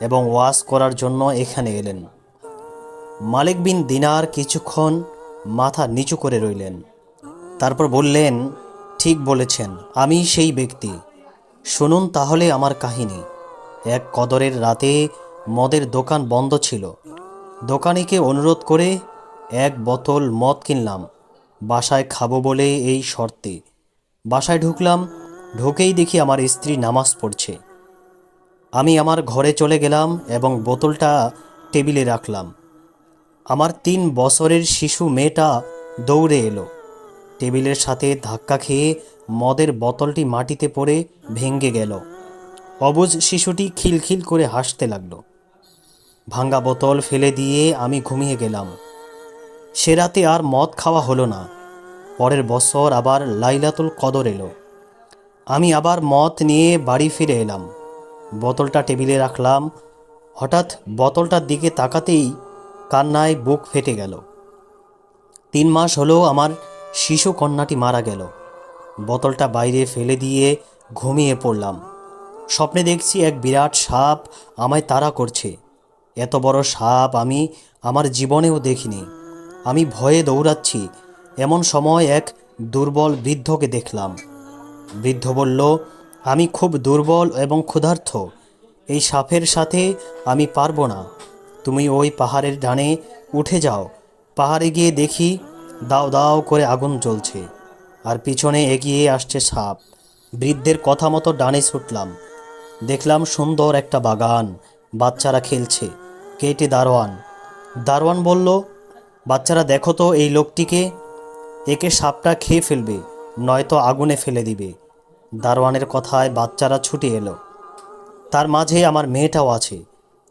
এবং ওয়াজ করার জন্য এখানে এলেন। মালিক বিন দিনার কিছুক্ষণ মাথা নিচু করে রইলেন। তারপর বললেন, ঠিক বলেছেন, আমি সেই ব্যক্তি। শুনুন তাহলে আমার কাহিনী। এক কদরের রাতে মদের দোকান বন্ধ ছিল। দোকানিকে অনুরোধ করে এক বোতল মদ কিনলাম। বাসায় খাব বলে এই শর্তে। বাসায় ঢুকলাম, ঢুকেই দেখি আমার স্ত্রী নামাজ পড়ছে। আমি আমার ঘরে চলে গেলাম এবং বোতলটা টেবিলে রাখলাম। আমার তিন বছরের শিশু মেয়েটা দৌড়ে এলো। টেবিলের সাথে ধাক্কা খেয়ে মদের বোতলটি মাটিতে পড়ে ভেঙে গেল। অবুজ শিশুটি খিলখিল করে হাসতে লাগল। ভাঙ্গা বোতল ফেলে দিয়ে আমি ঘুমিয়ে গেলাম। সে রাতে আর মদ খাওয়া হলো না। পরের বছর আবার লাইলাতুল কদর এলো। আমি আবার মদ নিয়ে বাড়ি ফিরে এলাম। বোতলটা টেবিলে রাখলাম। হঠাৎ বোতলটার দিকে তাকাতেই কান্নায় বুক ফেটে গেল। তিন মাস হলো আমার শিশু কন্যাটি মারা গেল। বোতলটা বাইরে ফেলে দিয়ে ঘুমিয়ে পড়লাম। স্বপ্নে দেখছি এক বিরাট সাপ আমায় তাড়া করছে। এত বড় সাপ আমি আমার জীবনেও দেখিনি। আমি ভয়ে দৌড়াচ্ছি। এমন সময় এক দুর্বল বৃদ্ধকে দেখলাম। বৃদ্ধ বলল আমি খুব দুর্বল এবং ক্ষুধার্থ। এই সাপের সাথে আমি পারব না। তুমি ওই পাহাড়ের ডানে উঠে যাও। পাহাড়ে গিয়ে দেখি দাও দাও করে আগুন জ্বলছে। আর পিছনে এগিয়ে আসছে সাপ। বৃদ্ধের কথা মতো ডানে ছুটলাম। দেখলাম সুন্দর একটা বাগান। বাচ্চারা খেলছে। কেটে দারোয়ান? দারোয়ান বলল, বাচ্চারা দেখো তো এই লোকটিকে। একে সাপটা খেয়ে ফেলবে, নয়তো আগুনে ফেলে দিবে। দারোয়ানের কথায় বাচ্চারা ছুটে এলো। তার মাঝে আমার মেয়েটাও আছে।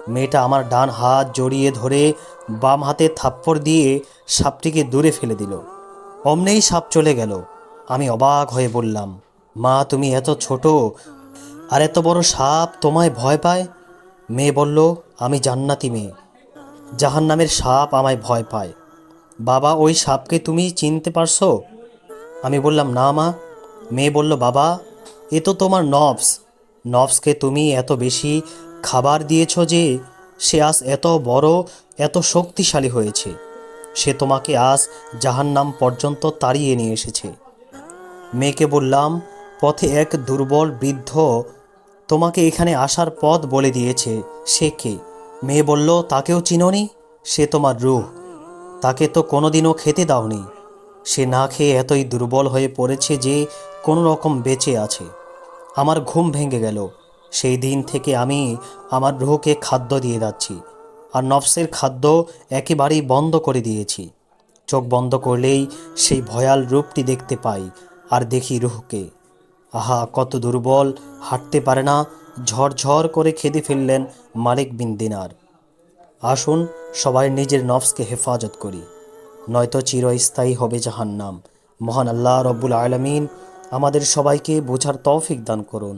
মেয়েটা আমার ডান হাত জড়িয়ে ধরে বাম হাতে থাপ্পড় দিয়ে সাপটিকে দূরে ফেলে দিল। অমনেই সাপ চলে গেল। আমি অবাক হয়ে বললাম, মা, তুমি এত ছোট, আর এত বড় সাপ তোমায় ভয় পায়? মেয়ে বলল, আমি জান্নাতি মেয়ে। জাহান্নামের সাপ আমায় ভয় পায়। বাবা, ওই সাপকে তুমি চিনতে পারছ? আমি বললাম, না মা। মেয়ে বলল, বাবা, এ তো তোমার নবস নবসকে তুমি এত বেশি খাবার দিয়েছ যে সে আজ এত বড়, এত শক্তিশালী হয়েছে। সে তোমাকে আজ জাহান্নাম পর্যন্ত তাড়িয়ে নিয়ে এসেছে। মেয়েকে বললাম, পথে এক দুর্বল বৃদ্ধ তোমাকে এখানে আসার পথ বলে দিয়েছে। সে কে? মেয়ে বলল, তাকেও চিনোনি? সে তোমার রূহ। তাকে তো কোনোদিনও খেতে দাওনি। সে না খেয়ে এতই দুর্বল হয়ে পড়েছে যে কোনো রকম বেঁচে আছে। আমার ঘুম ভেঙে গেল। সেই দিন থেকে আমি আমার রুহকে খাদ্য দিয়ে যাচ্ছি আর নফসের খাদ্য একেবারেই বন্ধ করে দিয়েছি। চোখ বন্ধ করলেই সেই ভয়াল রূপটি দেখতে পাই আর দেখি রুহকে। আহা, কত দুর্বল, হাঁটতে পারে না, ঝরঝর করে খেদে ফেললেন মালিক বিন দিনার। আসুন, সবাই নিজের নফসকে হেফাজত করি। নয়তো চিরস্থায়ী হবে জাহান্নাম। মহান আল্লাহ রব্বুল আলমিন আমাদের সবাইকে বোঝার তৌফিক দান করুন।